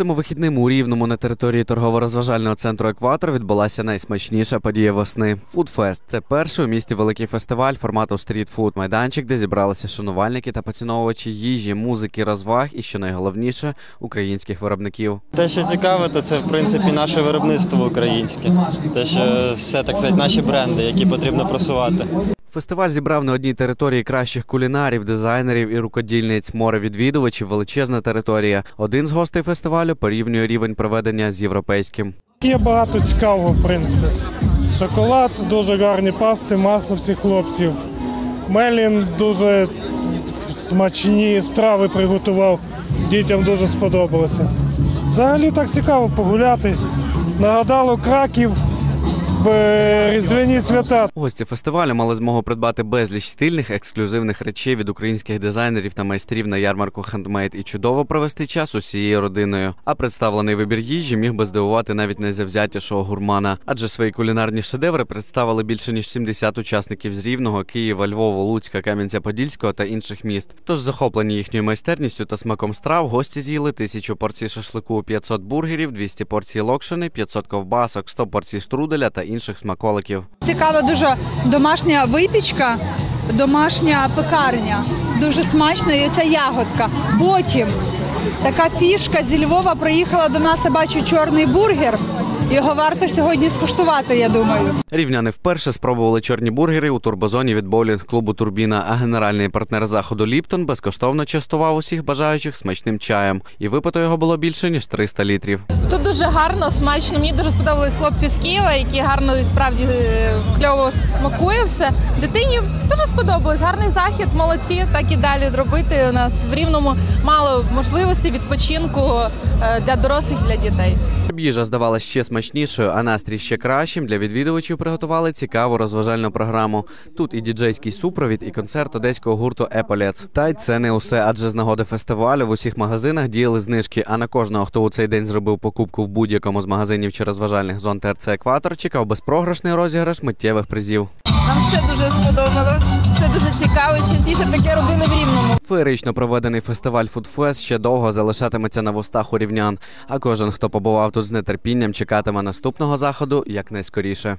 Цими вихідними у Рівному на території торгово-розважального центру Екватор відбулася найсмачніша подія весни Фудфест. Це перший у місті великий фестиваль формату стрітфуд майданчик, де зібралися шанувальники та поціновувачі їжі, музики, розваг і, що найголовніше, українських виробників. Те, що цікаво, то це в принципі наше виробництво українське. Те, що все так сказати, наші бренди, які потрібно просувати. Фестиваль зібрав на одній території кращих кулінарів, дизайнерів і рукодільниць. Море відвідувачів, величезна територія. Один з гостей фестивалю порівнює рівень проведення з європейським. Є багато цікавого, в принципі. Шоколад, дуже гарні пасти, масло в цих хлопців. Мелін дуже смачні страви приготував. Дітям дуже сподобалося. Взагалі так цікаво погуляти. Нагадало Краків в е, різдвяні свята. Гості фестивалю мали змогу придбати безліч стильних ексклюзивних речей від українських дизайнерів та майстрів на ярмарку хендмейд і чудово провести час усією родиною. А представлений вибір їжі міг би здивувати навіть найзавзятішого гурмана, адже свої кулінарні шедеври представили більше ніж 70 учасників з Рівного, Києва, Львова, Луцька, Кам'янця-Подільського та інших міст. Тож, захоплені їхньою майстерністю та смаком страв, гості з'їли тисячу порцій шашлику, 500 бургерів, 200 порцій локшини, 500 ковбасок, 100 порцій струделя та інших смаколиків. Цікава дуже домашня випічка, домашня пекарня. Дуже смачно і ця ягодка. Потім така фішка зі Львова приїхала до нас, я бачу чорний бургер. Його варто сьогодні скуштувати, я думаю. Рівняни вперше спробували чорні бургери у турбозоні від боулінг-клубу Турбіна, а генеральний партнер заходу Ліптон безкоштовно частував усіх бажаючих смачним чаєм. І випито його було більше ніж 300 літрів. Тут дуже гарно, смачно. Мені дуже сподобались хлопці з Києва, які гарно і справді е, кльово смакує все. Дитині дуже сподобалось. Гарний захід, молодці. Так і далі робити. У нас в рівному мало можливостей відпочинку е, для дорослих, для дітей. Щоб їжа здавалася ще смачнішою, а настрій ще кращим, для відвідувачів приготували цікаву розважальну програму. Тут і діджейський супровід, і концерт одеського гурту Еполец. Та й це не усе, адже з нагоди фестивалю в усіх магазинах діяли знижки. А на кожного, хто у цей день зробив покупку в будь-якому з магазинів чи розважальних зон ТРЦ Екватор, чекав безпрограшний розіграш миттєвих призів. Нам все дуже сподобалось. Все дуже цікаво. Частіше таке робили в рівному. Феєрично проведений фестиваль Фудфест ще довго залишатиметься на вустах у рівнян. А кожен, хто побував тут з нетерпінням, чекатиме наступного заходу якнайскоріше.